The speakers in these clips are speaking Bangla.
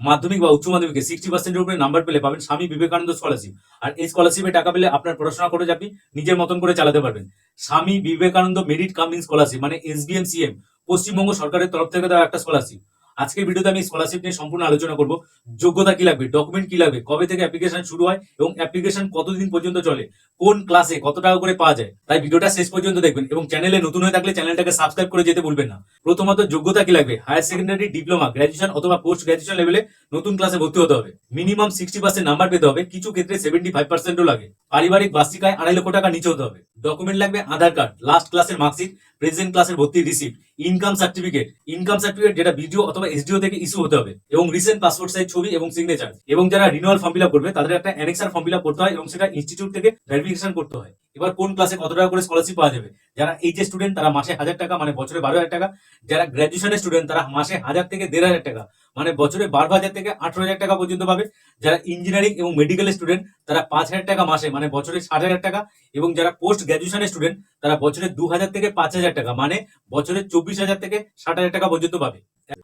মাধ্যমিক বা উচ্চ মাধ্যমিকে সিক্সটি পার্সেন্টের উপরে নাম্বার পেলে পাবেন স্বামী বিবেকানন্দ স্কলারশিপ আর এই স্কলারশিপে টাকা পেলে আপনার পড়াশোনা করে আপনি নিজের মতন করে চালাতে পারবেন। Swami Vivekananda merit cum means scholarship মানে এস বিএম সিএম পশ্চিমবঙ্গ সরকারের তরফ থেকে দেওয়া একটা স্কলারশিপ আজকের ভিডিওতে আমি স্কলারশিপ নিয়ে সম্পূর্ণ আলোচনা করব। যোগ্যতা কি লাগবে? ডকুমেন্ট কি লাগবে? কবে থেকে অ্যাপ্লিকেশন শুরু হয়? এবং অ্যাপ্লিকেশন কতদিন পর্যন্ত চলে? কোন ক্লাসে কত টাকা করে পাওয়া যায়? তাই ভিডিওটা শেষ পর্যন্ত দেখবেন এবং চ্যানেলে নতুন হয়ে থাকলে চ্যানেলটাকে সাবস্ক্রাইব করে যেতে ভুলবেন না। প্রথমত যোগ্যতা কি লাগবে? হায়ার সেকেন্ডারি ডিপ্লোমা গ্র্যাজুয়েশন অথবা পোস্ট গ্র্যাজুয়েশন লেভেলে নতুন ক্লাসে ভর্তি হতে হবে। মিনিমাম সিক্সটি পার্সেন্ট নাম্বার পেতে হবে। কিছু ক্ষেত্রে সেভেন্টি ফাইভ পার্সেন্টও লাগে। পারিবারিক বার্ষিকায় আড়াই লক্ষ টাকা নিচে হতে হবে। ডকুমেন্ট লাগবে আধার কার্ড লাস্ট ক্লাসের মার্কশিট প্রেজেন্ট ক্লাসের ভর্তি receipt income certificate income certificate যেটা ভিডিও অথবা এসডিও থেকে ইস্যু হতে হবে। এবং রিসেন্ট পাসপোর্ট সাইজ ছবি এবং সিগনেচার এবং যারা রিনুয়াল ফর্ম ফিল করবে, তাদের একটা অ্যানেক্সার ফর্ম ফিল করতে হয় এবং সেটা ইনস্টিটিউট থেকে ভেরিফিকেশন করতে হয়। এবার কোন ক্লাসে কত টাকা করে স্কলারশিপ পাওয়া যাবে? যারা এইচ স্টুডেন্ট তারা মাসে হাজার টাকা মানে বছরে বারো হাজার টাকা। যারা গ্র্যাজুয়েশনের স্টুডেন্ট তারা মাসে হাজার থেকে দেড় হাজার টাকা মানে বছরে বারো হাজার থেকে আঠারো হাজার টাকা পর্যন্ত পাবে। যারা ইঞ্জিনিয়ারিং এবং মেডিকেল স্টুডেন্ট তারা পাঁচ হাজার টাকা মাসে মানে বছরে ষাট হাজার টাকা। এবং যারা পোস্ট গ্র্যাজুয়েশনের স্টুডেন্ট তারা বছরে দু হাজার থেকে পাঁচ হাজার টাকা মানে বছরে চব্বিশ হাজার থেকে ষাট হাজার টাকা পর্যন্ত পাবে।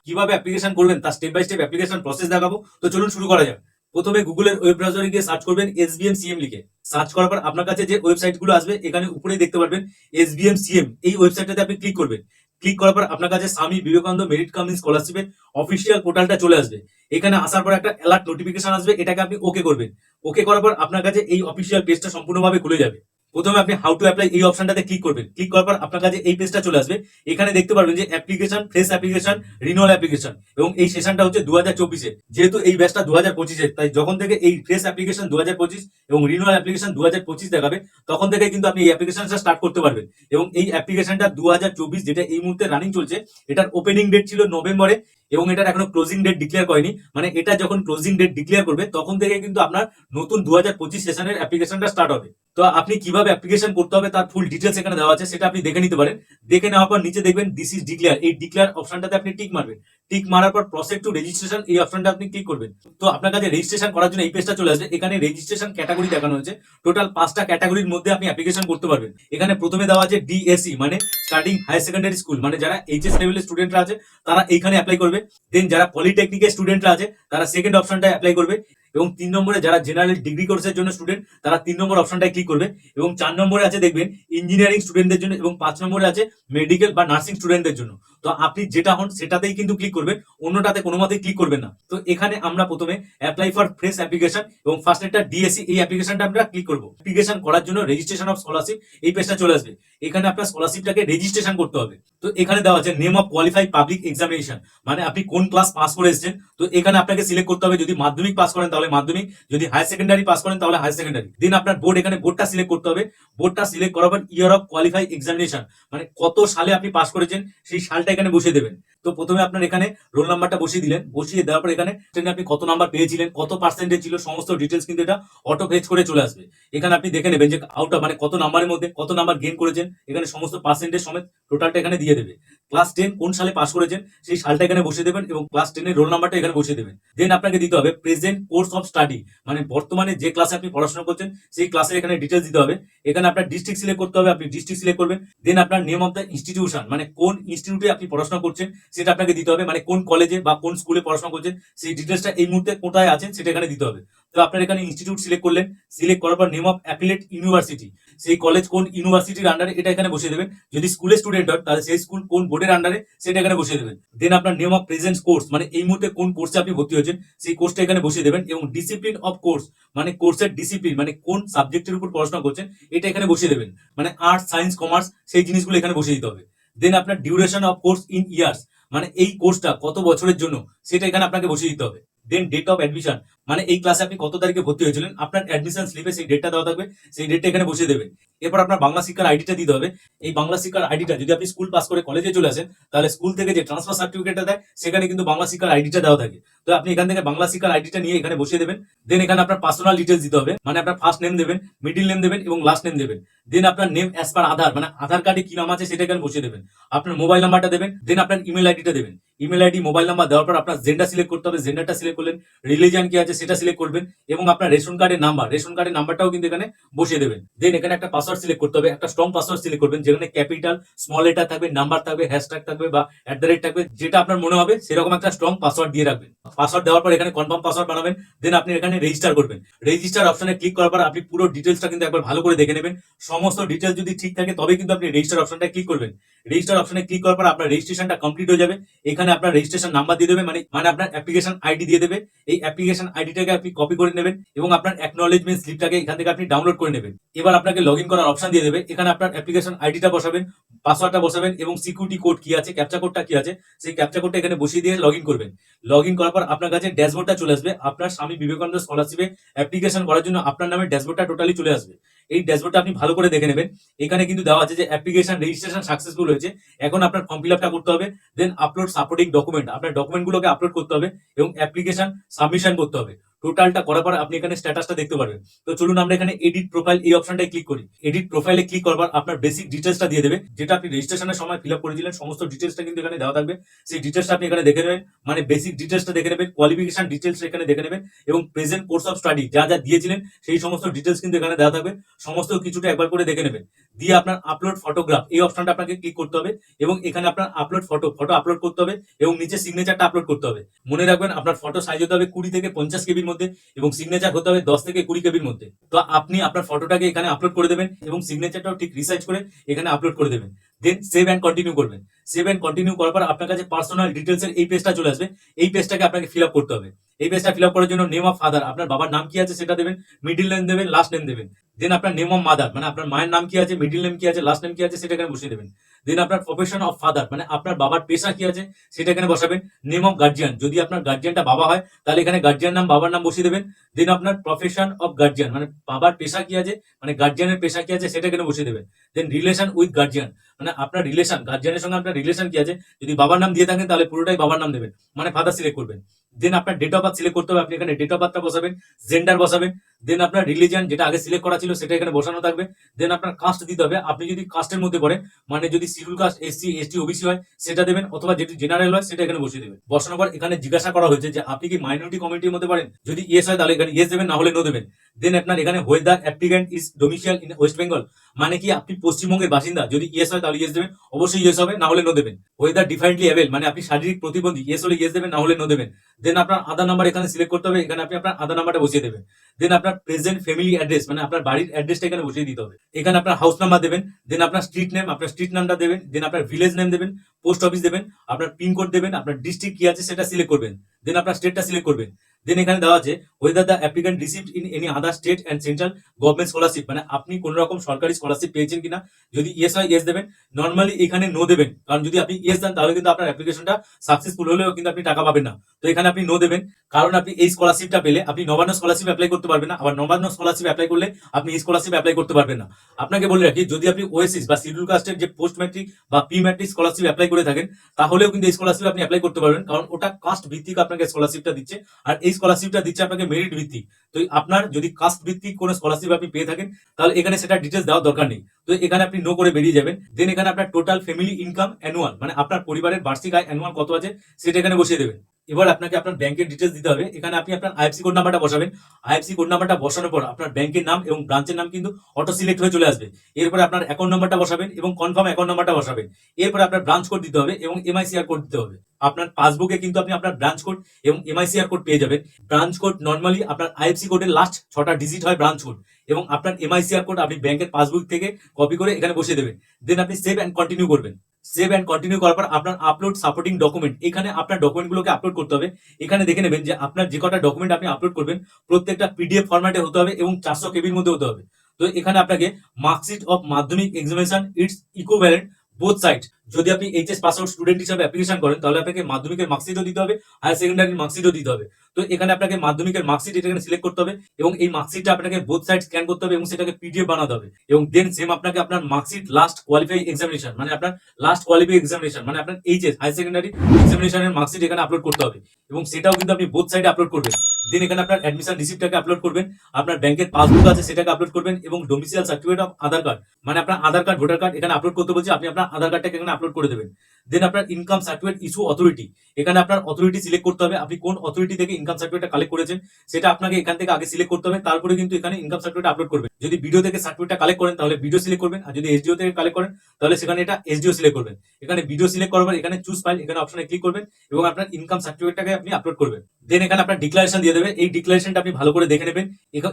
কীভাবে অ্যাপ্লিকেশন করবেন তার step by step application process দেখাবো। তো চলুন শুরু করা যাক। প্রথমে গুগলের ওয়েব ব্রাউজারে গিয়ে সার্চ করবেন এসবিএম সিএম লিখে। সার্চ করার পর আপনার কাছে যে ওয়েবসাইটগুলো আসবে, এখানে উপরেই দেখতে পারবেন এসবিএম সিএম এই ওয়েবসাইটটাতে আপনি ক্লিক করবেন। ক্লিক করার পর আপনার কাছে Swami Vivekananda merit cum means স্কলারশিপের অফিসিয়াল পোর্টালটা চলে আসবে। এখানে আসার পর একটা অ্যালার্ট নোটিফিকেশন আসবে, এটাকে আপনি ওকে করবেন। ওকে করার পর আপনার কাছে এই অফিসিয়াল পেজটা সম্পূর্ণভাবে খুলে যাবে। প্রথমে আপনি হাউ টু অ্যাপ্লাই এই অপশনটাতে ক্লিক করবেন। ক্লিক করার পর আপনার কাছে এই পেজটা চলে আসবে। এখানে দেখতে পারবেন যে application fresh application renewal application এবং এই সেশনটা হচ্ছে দু হাজার চব্বিশে যেহেতু এই ব্যাচটা দু হাজার পঁচিশে তাই যখন থেকে এই ফ্রেশ অ্যাপ্লিকেশন দু হাজার পঁচিশ এবং রিনুয়াল অ্যাপ্লিকেশন দু হাজার পঁচিশ দেখাবে, তখন থেকে কিন্তু আপনি এই অ্যাপ্লিকেশনটা স্টার্ট করতে পারবেন। এবং এই অ্যাপ্লিকেশনটা দু হাজার চব্বিশ, যেটা এই মুহূর্তে রানিং চলছে, এটার ওপেনিং ডেট ছিল নভেম্বরে। এবং এটার এখনও ক্লোজিং ডেট ডিক্লেয়ার করেনি। মানে এটা যখন ক্লোজিং ডেট ডিক্লেয়ার করবে, তখন থেকে কিন্তু আপনার নতুন দু হাজার পঁচিশ সেশনের অ্যাপ্লিকেশনটা স্টার্ট হবে। তো আপনি কীভাবে অ্যাপ্লিকেশন করতে হবে, তার ফুল ডিটেলস এখানে দেওয়া আছে, সেটা আপনি দেখে নিতে পারেন। দেখে নেওয়ার পর নিচে দেখবেন দিস ইজ ডিক্লেয়ার এই ডিক্লেয়ার অপশনটাতে আপনি টিক মারবেন। টিক মারার পর প্রসেস টু রেজিস্ট্রেশন এই অপশনটা আপনি ক্লিক করবেন। তো আপনার কাছে রেজিস্ট্রেশন করার জন্য এই পেজটা চলে আসবে। এখানে রেজিস্ট্রেশন ক্যাটাগরি দেখানো হয়েছে। টোটাল পাঁচটা ক্যাটাগরির মধ্যে আপনি অ্যাপ্লিকেশন করতে পারবেন। এখানে প্রথমে দেওয়া আছে ডিএসসি মানে স্টার্টিং হায়ার সেকেন্ডারি স্কুল মানে যারা এইচএস লেভেলের স্টুডেন্টরা আছে, তারা এখানে অ্যাপ্লাই করবে। দেন যারা পলিটেকনিকের স্টুডেন্টরা আছে, তারা সেকেন্ড অপশনটা অ্যাপ্লাই করবে। এবং তিন নম্বরে যারা জেনারেল ডিগ্রি কোর্সের জন্য স্টুডেন্ট তারা তিন নম্বর অপশনটায় ক্লিক করবে এবং চার নম্বরে আছে দেখবেন ইঞ্জিনিয়ারিং স্টুডেন্টদের জন্য এবং পাঁচ নম্বরে আছে মেডিকেল বা নার্সিং স্টুডেন্টদের জন্য। তো আপনি যেটা হন সেটাতেই কিন্তু ক্লিক করবেন, অন্যটাতে কোনো মতেই ক্লিক করবেন না। তো এখানে আমরা প্রথমে অ্যাপ্লাই ফর ফ্রেশ অ্যাপ্লিকেশন এবং ফার্স্ট একটা ডিএসসি এই অ্যাপ্লিকেশনটা আমরা ক্লিক করব। অ্যাপ্লিকেশন করার জন্য রেজিস্ট্রেশন অফ স্কলারশিপ এই পেজটা চলে আসবে। এখানে আপনার স্কলারশিপটাকে রেজিস্ট্রেশন করতে হবে। তো এখানে দেওয়া আছে name of qualified public examination মানে আপনি কোন ক্লাস পাস করে এসেছেন, তো এখানে আপনাকে সিলেক্ট করতে হবে যদি মাধ্যমিক পাস করেন তাহলে মাধ্যমিক। যদি হায়ার সেকেন্ডারি পাস করেন, তাহলে হায়ার সেকেন্ডারি দিন আপনার বোর্ড এখানে বোর্ডটা সিলেক্ট করতে হবে। বোর্ডটা সিলেক্ট করার পর ইয়ার অফ কোয়ালিফাই এক্সামিনেশন মানে কত সালে আপনি পাস করেছেন, সেই সালটা এখানে বসিয়ে দেবেন। তো প্রথমে আপনার এখানে রোল নাম্বারটা বসিয়ে দিলেন। বসিয়ে দেওয়ার পর এখানে ট্রেনে আপনি কত নাম্বার পেয়েছিলেন, কত পার্সেন্টেজ ছিল, সমস্ত ডিটেলস কিন্তু এটা অটো পেজ করে চলে আসবে। এখানে আপনি দেখে নেবেন যে আউট মানে কত নাম্বারের মধ্যে কত নাম্বার গেইন করেছেন, এখানে সমস্ত পার্সেন্টেজ সমেত টোটালটা এখানে দিয়ে দেবে। ক্লাস টেন কোন সালে পাস করেছেন, সেই সালটা এখানে বসিয়ে দেবেন এবং ক্লাস টেনের রোল নাম্বারটা এখানে বসিয়ে দেবেন। দেন আপনাকে দিতে হবে প্রেজেন্ট কোর্স অফ স্টাডি মানে বর্তমানে যে ক্লাসে আপনি পড়াশোনা করছেন, সেই ক্লাসের এখানে ডিটেলস দিতে হবে। এখানে আপনার ডিস্ট্রিক্ট সিলেক্ট করতে হবে, আপনি ডিস্ট্রিক্ট সিলেক্ট করবেন। দেন আপনার নেম অফ দ্য ইনস্টিটিউশন মানে কোন ইনস্টিটিউটে আপনি পড়াশোনা করছেন সেটা আপনাকে দিতে হবে। মানে কোন কলেজে বা কোন স্কুলে পড়াশোনা করছেন, সেই ডিটেলসটা এই মুহূর্তে কোথায় আছেন সেটা এখানে দিতে হবে। তো আপনার এখানে ইনস্টিটিউট সিলেক্ট করলেন। সিলেক্ট করার পর নেম অফ অ্যাফিলেট ইউনিভার্সিটি সেই কলেজ কোন ইউনিভার্সিটির আন্ডারে এটা এখানে বসিয়ে দেবেন। যদি স্কুলের স্টুডেন্ট হয়, তাহলে সেই স্কুল কোন বোর্ডের আন্ডারে সেটা এখানে বসিয়ে দেবেন। দেন আপনার নেম অফ প্রেজেন্ট কোর্স মানে এই মুহূর্তে কোন কোর্সে আপনি ভর্তি হয়েছেন, সেই কোর্সটা এখানে বসিয়ে দেবেন এবং ডিসিপ্লিন অফ কোর্স মানে কোর্সের ডিসিপ্লিন মানে কোন সাবজেক্টের উপর পড়াশোনা করছেন, এটা এখানে বসিয়ে দেবেন। মানে আর্টস সায়েন্স কমার্স সেই জিনিসগুলো এখানে বসিয়ে দিতে হবে। দেন আপনার duration of course in years মানে এই কোর্সটা কত বছরের জন্য সেটা এখানে আপনাকে বসিয়ে দিতে হবে। দেন ডেট অফ অ্যাডমিশন মানে এই ক্লাসে আপনি কত তারিখে ভর্তি হয়েছিলেন? আপনার অ্যাডমিশন স্লিপে সেই ডেটটা দেওয়া থাকবে, সেই ডেটটা এখানে বসিয়ে দেবেন এরপর আপনার বাংলা শিক্ষার আইডিটা দিতে হবে। এই বাংলা শিক্ষার আইডিটা যদি আপনি স্কুল পাস করে কলেজে চলে আসেন, তাহলে স্কুল থেকে যে ট্রান্সফার সার্টিফিকেটটা দেয়, সেখানে কিন্তু বাংলা শিক্ষার আইডিটা দেওয়া থাকে। তো আপনি এখান থেকে বাংলা শিক্ষার আইডিটা নিয়ে এখানে বসিয়ে দেবেন। দেন এখানে আপনার পার্সোনাল ডিটেলস দিতে হবে। মানে আপনার ফার্স্ট নেম দেবেন মিডিল নেম দেবেন এবং লাস্ট নেম দেবেন। দেন আপনার নেম অ্যাজ পার আধার মানে আধার কার্ডে কি নাম আছে সেটা এখানে বসিয়ে দেবেন। আপনার মোবাইল নাম্বারটা দেবেন দেন আপনার ইমেল আইডিটা দেবেন। ইমেল আইডি মোবাইল নাম্বার দেওয়ার পর আপনার জেন্ডার সিলেক্ট করতে হবে জেন্ডারটা সিলেক্ট করলেন রিলিজিয়ান কি আছে সেটা সিলেক্ট করবেন, এবং আপনার রেশন কার্ডের নাম্বার রেশন কার্ডের নাম্বারটাও কিন্তু এখানে বসিয়ে দেবেন। দেন এখানে একটা পাসওয়ার্ড সিলেক্ট করতে হবে, একটা স্ট্রং পাসওয়ার্ড সিলেক্ট করবেন, যেখানে ক্যাপিটাল স্মল লেটার থাকবে নাম্বার থাকবে হ্যাশট্যাগ থাকবে বা অ্যাট দ্য রেট থাকবে, যেটা আপনার মনে হবে, সেরকম একটা স্ট্রং পাসওয়ার্ড দিয়ে রাখবেন। পাসওয়ার্ড দেওয়ার পর এখানে কনফার্ম পাসওয়ার্ড বানাবেন দেন আপনি এখানে রেজিস্টার করবেন। রেজিস্টার অপশনে ক্লিক করার পর আপনি পুরো ডিটেলসটা কিন্তু একবার ভালো করে দেখে নেবেন। সমস্ত ডিটেলস যদি ঠিক থাকে তবে কিন্তু আপনি রেজিস্টার অপশনটা ক্লিক করবেন। রেজিস্টার অপশনে ক্লিক করার পর আপনার রেজিস্ট্রেশনটা কমপ্লিট হয়ে যাবে। এখানে আপনার রেজিস্ট্রেশন নাম্বার দিয়ে দেবে মানে মানে আপনার অ্যাপ্লিকেশন আইডি দিয়ে দেবে। এই অ্যাপ্লিকেশন আইডিটাকে আপনি কপি করে নেবেন এবং আপনার অ্যাকনোলেজমেন্ট স্লিপটাকে এখান থেকে আপনি ডাউনলোড করে নেবেন। এবার আপনাকে লগ ইন করার অপশন দিয়ে দেবে। এখানে আপনার অ্যাপ্লিকেশন আইডিটা বসাবেন পাসওয়ার্ডটা বসাবেন এবং সিকিউরিটি কোড কি আছে ক্যাপচা কোডটা কি আছে, সেই ক্যাপচা কোডটা এখানে বসিয়ে দিয়ে লগ ইন করবেন। লগ ইন করার পর আপনার কাছে ড্যাশবোর্ডটা চলে আসবে। আপনার স্বামী বিবেকানন্দ স্কলারশিপে অ্যাপ্লিকেশন করার জন্য আপনার নামে ড্যাশবোর্ডটা টোটালি চলে আসবে। এই ড্যাশবোর্ডটা আপনি ভালো করে দেখে নেবেন। এখানে কিন্তু দেওয়া আছে যে অ্যাপ্লিকেশন রেজিস্ট্রেশন সাকসেসফুল হয়েছে। এখন আপনার ফর্ম ফিল করতে হবে দেন আপলোড সাপোর্টিং ডকুমেন্ট আপনার ডকুমেন্টগুলোকে আপলোড করতে হবে এবং অ্যাপ্লিকেশন সাবমিশন করতে হবে। টোটালটা করার পর আপনি এখানে স্ট্যাটাসটা দেখতে পারবেন। তো চলুন আমরা এখানে এডিট প্রোফাইল এই অপশনটায় ক্লিক করি। এডিট প্রোফাইলে ক্লিক করার পর আপনার বেসিক ডিটেলসটা দিয়ে দেবে, যেটা আপনি রেজিস্ট্রেশনের সময় ফিল আপ করেছিলেন সমস্ত ডিটেলসটা কিন্তু এখানে দেওয়া থাকবে। সেই ডিটেলসটা আপনি এখানে দেখে নেবেন মানে বেসিক ডিটেলসটা দেখে নেবেন কোয়ালিফিকেশন ডিটেলস এখানে দেখে নেবেন এবং প্রেজেন্ট কোর্স অফ স্টাডি যা যা দিয়েছিলেন, সেই সমস্ত ডিটেলস কিন্তু এখানে দেওয়া থাকবে। সমস্ত কিছুটা একবার করে দেখে নেবেন। দিয়ে আপনার আপলোড ফটোগ্রাফ এই অপশনটা আপনাকে ক্লিক করতে হবে এবং এখানে আপনার আপলোড ফটো ফটো আপলোড করতে হবে এবং নিচে সিগনেচারটা আপলোড করতে হবে। মনে রাখবেন, আপনার ফটো সাইজ হতে হবে কুড়ি থেকে পঞ্চাশ কেবির মধ্যে এবং সিগনেচার হতে হবে দশ থেকে কুড়ি কেবির মধ্যে। তো আপনি আপনার ফটোটাকে এখানে আপলোড করে দেবেন এবং সিগনেচারটাও ঠিক রিসার্চ করে এখানে আপলোড করে দেবেন। দেন সেভ অ্যান্ড কন্টিনিউ করবেন। সেভ অ্যান্ড কন্টিনিউ করার পর আপনার কাছে পার্সোনাল ডিটেলস এর এই পেজটা চলে আসবে। এই পেজটাকে আপনাকে ফিল আপ করতে হবে। এই পেজটা ফিল আপ করার জন্য নেম অফ ফাদার আপনার বাবার নাম কি আছে সেটা দেবেন মিডিল নেম দেবেন লাস্ট নেম দেবেন। দেন আপনার নেম অফ মাদার মানে আপনার মায়ের নাম কি আছে মিডিল নেম কি আছে লাস্ট নেম কি আছে, সেটা এখানে বসিয়ে দেবেন। দেন আপনার প্রফেশন অফ ফাদার মানে আপনার বাবার পেশা কি আছে, সেটা এখানে বসাবেন। নেম অফ গার্জিয়ান যদি আপনার গার্জিয়ানটা বাবা হয়, তাহলে এখানে গার্জিয়ান নাম, বাবার নাম বসিয়ে দেবেন। দেন আপনার প্রফেশন অফ গার্জিয়ান মানে বাবার পেশা কি আছে মানে গার্জিয়ানের পেশা কি আছে, সেটা এখানে বসিয়ে দেবেন। দেন রিলেশন উইথ গার্জিয়ান মানে আপনার রিলেশন গার্জিয়ানের সঙ্গে আপনার রিলেশন কি আছে? যদি বাবার নাম দিয়ে থাকেন, তাহলে পুরোটাই বাবার নাম দেবেন। মানে ফাদার সিলেক্ট করবেন। দেন আপনার ডেট অফ বার্থ সিলেক্ট করতে হবে, আপনি এখানে ডেট অফ বার্থটা বসাবেন জেন্ডার বসাবেন দেন আপনার রিলিজিয়ান যেটা আগে সিলেক্ট করা ছিল সেটা এখানে বসানো থাকবে দেন আপনার কাস্ট দিতে হবে, আপনি যদি কাস্টের মধ্যে পড়েন মানে যদি schedule caste SC ST OBC হয়, সেটা দেবেন, অথবা যেটি জেনারেল হয়, সেটা এখানে বসিয়ে দেবেন। বসানোর পর এখানে জিজ্ঞাসা করা হয়েছে যে আপনি কি মাইনরিটি কমিউনিটির মধ্যে পড়েন? যদি ইয়েস হয়, তাহলে এখানে ইয়েস দেবেন, না হলে নো দেবেন। দেন আপনার এখানে whether applicant is domicile in West Bengal মানে কি আপনি পশ্চিমবঙ্গের বাসিন্দা? যদি ইয়েস হয়, তাহলে ইয়েস দেবেন, অবশ্যই ইয়েস হবে, না হলে নো দেবেন। ওয়েদার ডিফারেন্টলি অ্যাভেল মানে আপনি শারীরিক প্রতিবন্ধী ইয়েস হলে ইয়েস দেবেন, না হলে নো দেবেন। দেন আপনার আধার নাম্বার এখানে সিলেক্ট করতে হবে, এখানে আপনি আপনার আধার নাম্বারটা বসিয়ে দেবেন। দেন আপনার প্রেজেন্ট ফ্যামিলি অ্যাড্রেস মানে আপনার বাড়ির অ্যাড্রেসটা এখানে বসিয়ে দিতে হবে। এখানে আপনার হাউস নাম্বার দেবেন দেন আপনার স্ট্রিট নেম আপনার স্ট্রিট নামটা দেবেন দেন আপনার ভিলেজ নেম দেবেন পোস্ট অফিস দেবেন, আপনার পিনকোড দেবেন, আপনার ডিস্ট্রিক্ট কি আছে সেটা সিলেক্ট করবেন। দেন আপনার স্টেটটা সিলেক্ট করবেন। দেন এখানে দেওয়া আছে whether the applicant received in any other state and central government scholarship মানে আপনি কোন রকম সরকারি স্কলারশিপ পেয়েছেন কিনা? যদি ইয়েস হয় ইয়েস দেবেন নর্মালি এখানে নো দেবেন। কারণ যদি আপনি ইয়েস দেন, তাহলে কিন্তু আপনার অ্যাপ্লিকেশনটা সাকসেসফুল হলেও কিন্তু আপনি টাকা পাবেন না। তো এখানে আপনি নো দেবেন। কারণ আপনি এই স্কলারশিপটা পেলে আপনি নবান্ন স্কলারশিপ অ্যাপ্লাই করতে পারবেন না। আবার নবান্ন স্কলারশিপ অ্যাপ্লাই করলে আপনি এই স্কলারশিপ অ্যাপ্লাই করতে পারবেন না। আপনাকে বলে রাখি, যদি আপনি ওএসিস বা শিডিউল কাস্টের যে পোস্ট ম্যাট্রিক বা প্রি ম্যাট্রিক স্কলারশিপ অ্যাপ্লাই করে থাকেন, তাহলেও কিন্তু এই স্কলারশিপ আপনি অ্যাপ্লাই করতে পারবেন। কারণ ওটা কাস্ট ভিত্তিক আপনাকে স্কলারশিপটা দিচ্ছে। আর এই স্কলারশিপটা দিচ্ছে আপনাকে মেরিট ভিত্তিক। তো আপনার যদি কাস্ট ভিত্তিক কোনো স্কলারশিপ আপনি পেয়ে থাকেন, তাহলে এখানে সেটা ডিটেলস দেওয়ার দরকার নেই। তো এখানে আপনি নো করে বেরিয়ে যাবেন। দেন এখানে আপনার টোটাল ফ্যামিলি ইনকাম অ্যানুয়াল মানে আপনার পরিবারের বার্ষিক আয় অ্যানুয়াল কত আছে, সেটা এখানে বসিয়ে দেবেন। এবার আপনাকে আপনার ব্যাংকের ডিটেলস দিতে হবে। এখানে আপনি আপনার আইএফসি কোড নাম্বারটা বসাবেন। আইএফসি কোড নাম্বারটা বসানোর পর আপনার ব্যাংকের নাম এবং ব্রাঞ্চের নাম কিন্তু অটো সিলেক্ট হয়ে চলে আসবে। এরপরে আপনার অ্যাকাউন্ট নাম্বারটা বসাবেন এবং কনফার্ম অ্যাকাউন্ট নাম্বারটা বসাবেন। এরপরে আপনার ব্রাঞ্চ কোড দিতে হবে এবং এমআইসিআর কোড দিতে হবে। আপনার পাসবুকে কিন্তু আপনি আপনার ব্রাঞ্চ কোড এবং এমআইসিআর কোড পেয়ে যাবেন। ব্রাঞ্চ কোড নর্মালি আপনার আইএফসি কোডের লাস্ট ছটা ডিজিট হয় ব্রাঞ্চ কোড এবং আপনার এমআইসিআর কোড আপনি ব্যাংকের পাসবুক থেকে কপি করে এখানে বসিয়ে দেবেন। দেন আপনি সেভ অ্যান্ড কন্টিনিউ করবেন। সেভ অ্যান্ড কন্টিনিউ করার পর আপনার আপলোড সাপোর্টিং ডকুমেন্ট এখানে আপনার ডকুমেন্টগুলোকে আপলোড করতে হবে। এখানে দেখে নেবেন যে আপনার যে কটা ডকুমেন্ট আপনি আপলোড করবেন, প্রত্যেকটা পিডিএফ ফরম্যাটে হতে হবে এবং চারশো কেবির মধ্যে হতে হবে। তো এখানে আপনাকে marksheet of Madhyamik examination it's equivalent both side যদি আপনি এইচএস পাস আউট স্টুডেন্ট হিসাবে অ্যাপ্লিকেশন করেন, তাহলে আপনাকে মাধ্যমিকের মার্কশিটও দিতে হবে হায়ার সেকেন্ডারির মার্কশিটও দিতে হবে। তো এখানে আপনাকে মাধ্যমিকের মার্কশিট এটা এখানে সিলেক্ট করতে হবে এবং এই মার্কশিটটা আপনাকে বোথ সাইড স্ক্যান করতে হবে এবং সেটাকে পিডিএফ বানাতে হবে। এবং দেন সেম আপনাকে আপনার মার্কশিট লাস্ট কোয়ালিফাই এক্সামিনেশন মানে আপনার লাস্ট কোয়ালিফাই এক্সামিনেশন মানে আপনার এইচএস হায়ার সেকেন্ডারি এক্সামিনেশনের মার্কশিট এখানে আপলোড করতে হবে। এবং সেটাও কিন্তু আপনি বোথ সাইডে আপলোড করবেন। দেন এখানে আপনার অ্যাডমিশন রিসিপ্টটাকে আপলোড করবেন, আপনার ব্যাংকের পাসবুক আছে সেটাকে আপলোড করবেন এবং domicile certificate of Aadhaar card মানে আপনার আধার কার্ড ভোটার কার্ড এখানে আপলোড করতে বলছি, আপনি আপনার আধার কার্ডটাকে এখানে আপলোড করে দেবেন। দেন আপনার ইনকাম সার্টিফিকেট ইস্যু অথরিটি এখানে আপনার অথরিটি সিলেক্ট করতে হবে। আপনি কোন অথরিটি থেকে ইনকাম সার্টিফিকেটটা কালেক্ট করেছেন, সেটা আপনাকে এখান থেকে আগে সিলেক্ট করতে হবে। তারপরে কিন্তু এখানে ইনকাম সার্টিফিকেট আপলোড করবেন। যদি ভিডিও থেকে সার্টিফিকেটটা কালেক্ট করেন, তাহলে ভিডিও সিলেক্ট করবেন। আর যদি এসডিও থেকে কালেক্ট করেন, তাহলে সেখানে এটা এসডিও সিলেক্ট করবেন। এখানে ভিডিও সিলেক্ট পর এখানে চুজ ফাইল এখানে অপশনে ক্লিক করবেন এবং আপনার ইনকাম সার্টিফিকেটটাকে আপনি আপলোড করবেন। দেন এখানে আপনার ডিক্লারেশন দিয়ে দেবে। এই ডিক্লারেশনটা আপনি ভালো করে দেখে নেবেন।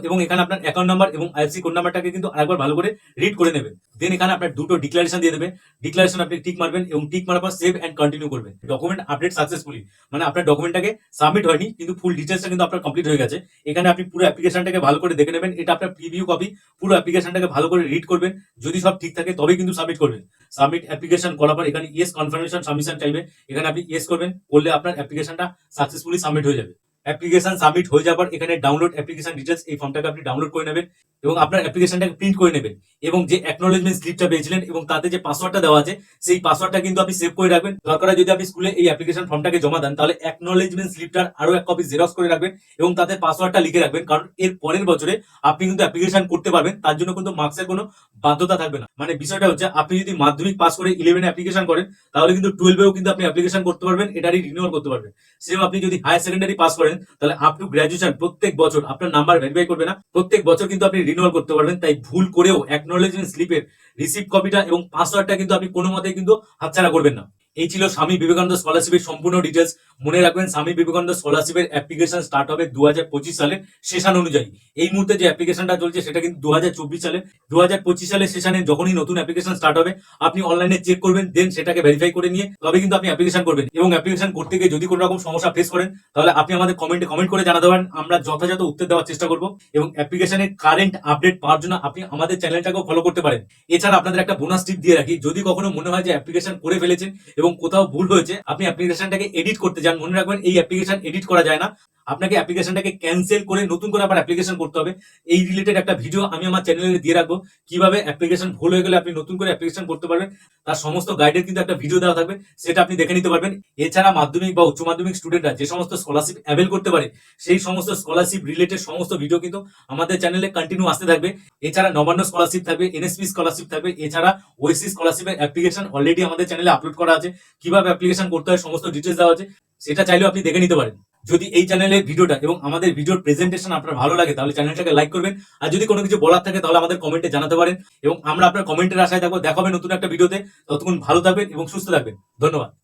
এবং এখানে আপনার অ্যাকাউন্ট নাম্বার এবং আইএফসি কোড নাম্বারটাকে কিন্তু আরেকবার ভালো করে রিড করে নেবেন। দেন এখানে আপনার দুটো ডিক্লারেশন দিয়ে দেবে। ডিক্লারেশন আপনি টিক মারবেন এবং টিক মারার পর সেভ এন্ড কন্টিনিউ করবেন। ডকুমেন্ট আপডেট সাকসেসফুলি মানে আপনার ডকুমেন্টটাকে সাবমিট হয়নি, কিন্তু ফুল ডিটেলসটা কিন্তু আপনার কমপ্লিট হয়ে গেছে। এখানে আপনি পুরো অ্যাপ্লিকেশনটাকে ভালো করে দেখে নেবেন। এটা আপনার প্রিভিউ কপি পুরো অ্যাপ্লিকেশনটাকে ভালো করে রিড করবেন যদি সব ঠিক থাকে, তবেই কিন্তু সাবমিট করবেন সাবমিট অ্যাপ্লিকেশন করার পর এখানে ইয়েস কনফার্মেশন সাবমিশন চাইবে। এখানে আপনি ইয়েস করবেন, করলে আপনার অ্যাপ্লিকেশনটা সাকসেসফুলি সাবমিট হয়ে যাবে। অ্যাপ্লিকেশন সাবমিট হয়ে যাওয়ার এখানে ডাউনলোড অ্যাপ্লিকেশন ডিটেলস এই ফর্মটাকে আপনি ডাউনলোড করে নেবেন। এবং আপনার অ্যাপ্লিকেশনটাকে প্রিন্ট করে নেবেন এবং যে অ্যাকনোলেজমেন্ট স্লিপটা পেয়েছিলেন এবং তাতে যে পাসওয়ার্ডটা দেওয়া আছে, সেই পাসওয়ার্ডটা কিন্তু আপনি সেভ করে রাখবেন। দরকার যদি আপনি স্কুলে এই অ্যাপ্লিকেশন ফর্মটাকে জমা দেন, তাহলে অ্যাকনোলেজমেন্ট স্লিপটার আরও এক কপি জেরক্স করে রাখবেন এবং তাতে পাসওয়ার্ডটা লিখে রাখবেন। কারণ এর পরের বছরে আপনি কিন্তু অ্যাপ্লিকেশন করতে পারবেন, তার জন্য কিন্তু মার্কসের কোনো বাধ্যতা থাকবে না। মানে বিষয়টা হচ্ছে, আপনি যদি মাধ্যমিক পাস করে ইলেভেনে অ্যাপ্লিকেশন করেন, তাহলে কিন্তু টুয়েলভেও কিন্তু আপনি অ্যাপ্লিকেশন করতে পারবেন, এটারই রিনিউয়াল করতে পারবেন। সেম আপনি যদি হায়ার সেকেন্ডারি পাস করেন, তাহলে আপ টু গ্রাজুয়েশন প্রত্যেক বছর আপনার নাম্বার ভেরিফাই করবে না। প্রত্যেক বছর কিন্তু আপনি রিনিউয়াল করতে পারবেন, তাই ভুল করেও অ্যাকনোলেজমেন্ট স্লিপের রিসিভ কপিটা এবং পাসওয়ার্ডটা কিন্তু আপনি কোনো মতে কিন্তু হাতছাড়া করবেন না। এই ছিল স্বামী বিবেকানন্দ স্কলারশিপের সম্পূর্ণ ডিটেলস মনে রাখবেন, স্বামী বিবেকানন্দ স্কলারশিপের অ্যাপ্লিকেশন স্টার্ট হবে দু হাজার পঁচিশ সালের সেশন অনুযায়ী। এই মুহূর্তে যে অ্যাপ্লিকেশনটা চলছে সেটা কিন্তু দু হাজার চব্বিশ সালে দু হাজার পঁচিশ সালের সেশনে যখনই নতুন অ্যাপ্লিকেশন স্টার্ট হবে, আপনি অনলাইনে চেক করবেন দেন সেটাকে ভেরিফাই করে নিয়ে তবে কিন্তু আপনি অ্যাপ্লিকেশন করবেন। এবং অ্যাপ্লিকেশন করতে গিয়ে যদি কোনো রকম সমস্যা ফেস করেন, তাহলে আপনি আমাদের কমেন্টে কমেন্ট করে জানাতে পারেন। আমরা যথাযথ উত্তর দেওয়ার চেষ্টা করব এবং অ্যাপ্লিকেশনের কারেন্ট আপডেট পাওয়ার জন্য আপনি আমাদের চ্যানেলটাকেও ফলো করতে পারেন। এছাড়া আপনাদের একটা বোনাস টিপ দিয়ে রাখি। যদি কখনো মনে হয় যে অ্যাপ্লিকেশন করে ফেলেছেন এবং কোথাও ভুল হয়েছে, আপনি অ্যাপ্লিকেশনটাকে এডিট করতে যান। মনে রাখবেন, এই অ্যাপ্লিকেশন এডিট করা যায় না। আপনাকে অ্যাপ্লিকেশনটাকে ক্যান্সেল করে নতুন করে আবার অ্যাপ্লিকেশন করতে হবে। এই রিলেটেড একটা ভিডিও আমি আমার চ্যানেলে দিয়ে রাখব। কীভাবে অ্যাপ্লিকেশন ভুল হয়ে গেলে আপনি নতুন করে অ্যাপ্লিকেশন করতে পারবেন, তার সমস্ত গাইডের কিন্তু একটা ভিডিও দেওয়া থাকবে, সেটা আপনি দেখে নিতে পারবেন। এছাড়া মাধ্যমিক বা উচ্চ মাধ্যমিক স্টুডেন্টরা যে সমস্ত স্কলারশিপ অ্যাভেল করতে পারে, সেই সমস্ত স্কলারশিপ রিলেটেড সমস্ত ভিডিও কিন্তু আমাদের চ্যানেলে কন্টিনিউ আসতে থাকবে। এছাড়া নবান্ন স্কলারশিপ থাকবে এনএসপি স্কলারশিপ থাকবে, এছাড়া ওএসসি স্কলারশিপের অ্যাপ্লিকেশন অলরেডি আমাদের চ্যানেলে আপলোড করা আছে। কীভাবে অ্যাপ্লিকেশন করতে হয়, সমস্ত ডিটেলস দেওয়া আছে, সেটা চাইলেও আপনি দেখে নিতে পারেন। যদি এই চ্যানেলের ভিডিওটা এবং আমাদের ভিডিওর প্রেজেন্টেশন আপনার ভালো লাগে, তাহলে চ্যানেলটাকে লাইক করবেন। আর যদি কোনো কিছু বলার থাকে, তাহলে আমাদের কমেন্টে জানাতে পারেন। এবং আমরা আপনার কমেন্টের আশায় থাকব। দেখাবেন নতুন একটা ভিডিওতে ততক্ষণ ভালো থাকবেন এবং সুস্থ থাকবেন। ধন্যবাদ।